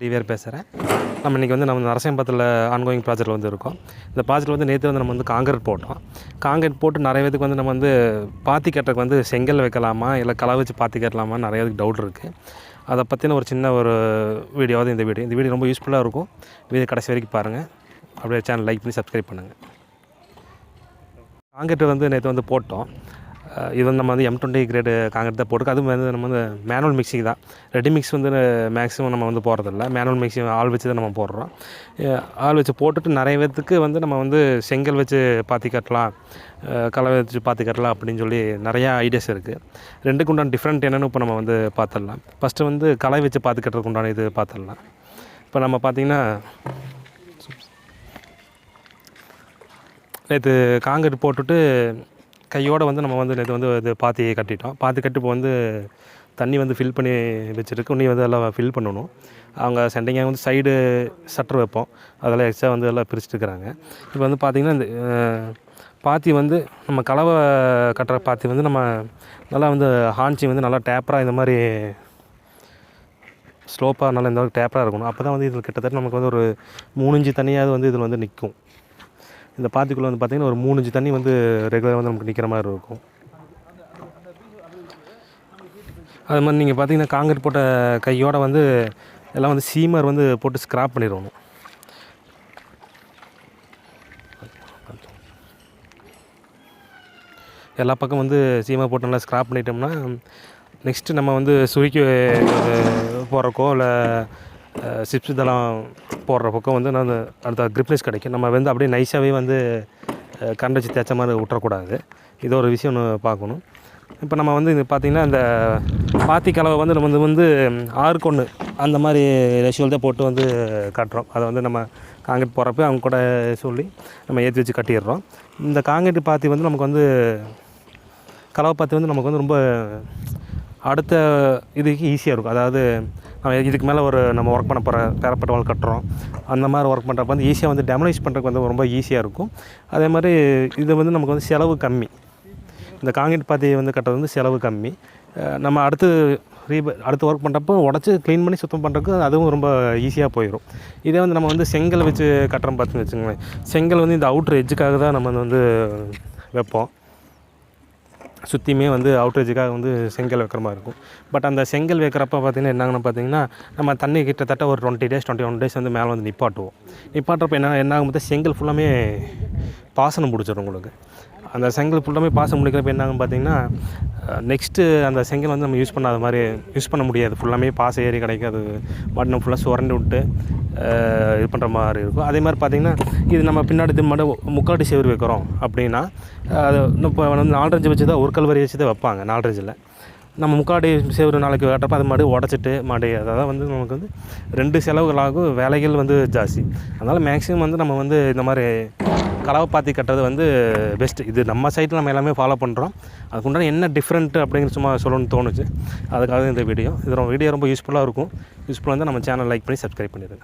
DVR பேசுகிறேன் நம்ம இன்றைக்கி வந்து நம்ம நரசிம்பத்தில் ஆன்கோயிங் ப்ராஜெக்ட்டில் வந்து இருக்கோம். இந்த ப்ராஜெக்ட் வந்து நேற்று வந்து நம்ம வந்து காங்கிரீட் போட்டோம். காங்கிரீட் போட்டு நிறைய பேத்துக்கு வந்து நம்ம வந்து பாத்தி கட்டுறதுக்கு வந்து செங்கல் வைக்கலாமா? இல்லை களை வச்சு பாத்தி கட்டலாமா நிறைய பேருக்கு டவுட் இருக்குது அதை பற்றின ஒரு சின்ன ஒரு வீடியோவாவது இந்த வீடியோ. இந்த வீடியோ ரொம்ப யூஸ்ஃபுல்லாக இருக்கும். வீடியோ கடைசி வரைக்கும் பாருங்கள் அப்படியே சேனல் லைக் பண்ணி சப்ஸ்கிரைப் பண்ணுங்கள் காங்கிரீட் வந்து நேற்று வந்து போட்டோம். இது வந்து நம்ம வந்து எம் டுவெண்ட்டி கிரேடு காங்கிரட் தான் போட்டுருக்கு. அதுவும் வந்து நம்ம வந்து மேனுவல் மிக்சிங் தான். ரெடி மிக்ஸ் வந்து மேக்ஸிமம் நம்ம வந்து போடுறதில்ல. மேனுவல் மிக்சிங் ஆள் வச்சு தான் நம்ம போடுறோம். ஆள் வச்சு போட்டுட்டு நிறைய பேர்த்துக்கு வந்து நம்ம வந்து செங்கல் வச்சு பாத்தி கட்டலாம். அஹ் களை வச்சு பாத்தி கட்டலாம் அப்படின்னு சொல்லி நிறையா ஐடியாஸ் இருக்குது ரெண்டுக்கு உண்டான டிஃப்ரெண்ட் என்னென்னு இப்போ நம்ம வந்து பார்த்துடலாம் ஃபஸ்ட்டு வந்து களை வச்சு பாத்தி கட்டுறதுக்கு உண்டான இது பார்த்துடலாம் இப்போ நம்ம பார்த்திங்கன்னா நேற்று காங்கிரட் போட்டுட்டு கையோடு வந்து நம்ம வந்து நேற்று வந்து இது பாத்தி கட்டிட்டோம். பாத்தி கட்டி இப்போ வந்து தண்ணி வந்து ஃபில் பண்ணி வச்சுருக்கு. நீ வந்து எல்லாம் ஃபில் பண்ணணும். அவங்க சண்டைங்க வந்து சைடு சட்டர் வைப்போம். அதெல்லாம் எக்ஸ்ட்ரா வந்து எல்லாம் பிரிச்சுட்டுருக்குறாங்க இப்போ வந்து பார்த்திங்கன்னா இந்த பாத்தி வந்து நம்ம கலவை கட்டுற பாத்தி வந்து நம்ம நல்லா வந்து ஹான்ச்சி வந்து நல்லா டேப்பராக இந்த மாதிரி ஸ்லோப்பாக நல்லா இந்த மாதிரி டேப்பராக இருக்கணும். அப்போ தான் வந்து இதில் கிட்டத்தட்ட நமக்கு வந்து ஒரு மூணு இன்ச்சு தனியாவது வந்து இதில் வந்து நிற்கும் இந்த பாத்திக்குள்ளே வந்து பார்த்திங்கன்னா ஒரு மூணு இன்ச்சு தண்ணி வந்து ரெகுலராக வந்து நமக்கு நிற்கிற மாதிரி இருக்கும். அது மாதிரி நீங்கள் பார்த்தீங்கன்னா காங்கிரீட் போட்ட கையோட வந்து எல்லாம் வந்து சீமர் வந்து போட்டு ஸ்க்ராப் பண்ணிடணும் எல்லா பக்கம் வந்து சீமர் போட்டு நல்லா ஸ்க்ராப் பண்ணிட்டோம்னா நெக்ஸ்ட்டு நம்ம வந்து சுருக்கி போகிறக்கோ இல்லை சிப்ஸ் இதெல்லாம் போடுற பக்கம் வந்து நான் அடுத்த கிரிப்னஸ் கிடைக்கும் நம்ம வந்து அப்படியே நைஸாகவே வந்து கண்டச்சி வச்சு தேய்ச்ச மாதிரி விட்டுறக்கூடாது. இது ஒரு விஷயம் ஒன்று பார்க்கணும். இப்போ நம்ம வந்து இது பார்த்திங்கன்னா அந்த பாத்தி கலவை வந்து நம்ம வந்து வந்து ஆறுக்கு ஒன்று அந்த மாதிரி ரேஷியோவில் தான் போட்டு வந்து கட்டுறோம். அதை வந்து நம்ம காங்கிரீட் போடுறப்ப அவங்க கூட சொல்லி நம்ம ஏற்றி வச்சு கட்டிடுறோம். இந்த காங்கிரீட் பாத்தி வந்து நமக்கு வந்து கலவை பாத்தி வந்து நமக்கு வந்து ரொம்ப அடுத்த இதுக்கு ஈஸியாக இருக்கும். அதாவது நம்ம இதுக்கு மேலே ஒரு நம்ம ஒர்க் பண்ண போகிற பேரப்பட்ட வால் கட்டுறோம். அந்த மாதிரி ஒர்க் பண்ணுறப்ப வந்து ஈஸியாக வந்து டெமலைஸ் பண்ணுறதுக்கு வந்து ரொம்ப ஈஸியாக இருக்கும். அதே மாதிரி இது வந்து நமக்கு வந்து செலவு கம்மி. இந்த காங்கிரீட் பாதையை வந்து கட்டுறது வந்து செலவு கம்மி. நம்ம அடுத்து ரீப அடுத்து ஒர்க் பண்ணுறப்போ உடச்சி க்ளீன் பண்ணி சுத்தம் பண்ணுறதுக்கு அதுவும் ரொம்ப ஈஸியாக போயிடும் இதே வந்து நம்ம வந்து செங்கல் வச்சு கட்டுறோம் பார்த்துன்னு வச்சுக்கோங்களேன். செங்கல் வந்து இந்த அவுட்ரு எஜ்ஜுக்காக தான் நம்ம வந்து வைப்போம். சுற்றியுமே வந்து அவுட்ரேஜுக்காக வந்து செங்கல் வைக்கிற மாதிரி இருக்கும். பட் அந்த செங்கல் வைக்கிறப்ப பார்த்திங்கன்னா என்னங்கன்னு பார்த்தீங்கன்னா நம்ம தண்ணி கிட்டத்தட்ட ஒரு twenty days twenty one days வந்து மேலே வந்து நிப்பாட்டுவோம். நிப்பாட்டுறப்ப என்ன என்ன ஆகும் பார்த்தா செங்கல் ஃபுல்லாமே பாசனம் பிடிச்சிடும் உங்களுக்கு. அந்த செங்கல் ஃபுல்லாமே பாசம் முடிக்கிறப்ப என்ன பார்த்தீங்கன்னா நெக்ஸ்ட்டு அந்த செங்கல் வந்து நம்ம யூஸ் பண்ணாத மாதிரி யூஸ் பண்ண முடியாது. ஃபுல்லாமே பாச ஏறி கிடைக்காது. பட் நம்ம ஃபுல்லாக சுரண்டி விட்டு இது பண்ணுற மாதிரி இருக்கும். அதே மாதிரி பார்த்திங்கன்னா இது நம்ம பின்னாடி இது மட்டும் முக்காடி சேவர் வைக்கிறோம் அப்படின்னா அது இப்போ வந்து நாலரஞ்சு வச்சு தான் ஒரு கல்வரி வச்சு தான் வைப்பாங்க நாலரஞ்சில் நம்ம முக்காடி சேவர் நாளைக்கு வெட்டப்போ அது மாதிரி உடச்சிட்டு மாடி அதாவது வந்து நமக்கு வந்து ரெண்டு செலவுகளாகும் வேலைகள் வந்து ஜாஸ்தி. அதனால் மேக்ஸிமம் வந்து நம்ம வந்து இந்த மாதிரி கலவை பாத்தி கட்டுறது வந்து பெஸ்ட்டு இது நம்ம சைட்டில் நம்ம எல்லாமே ஃபாலோ பண்ணுறோம் அதுக்குண்டான என்ன டிஃப்ரெண்ட்டு அப்படிங்கிற சும்மா சொல்லணும்னு தோணுச்சு. அதுக்காக இந்த வீடியோ இது ரொம்ப வீடியோ ரொம்ப யூஸ்ஃபுல்லாக இருக்கும் யூஸ்ஃபுல்லாக இருந்தால் நம்ம சேனல் லைக் பண்ணி சப்ஸ்கிரைப் பண்ணிடுங்க.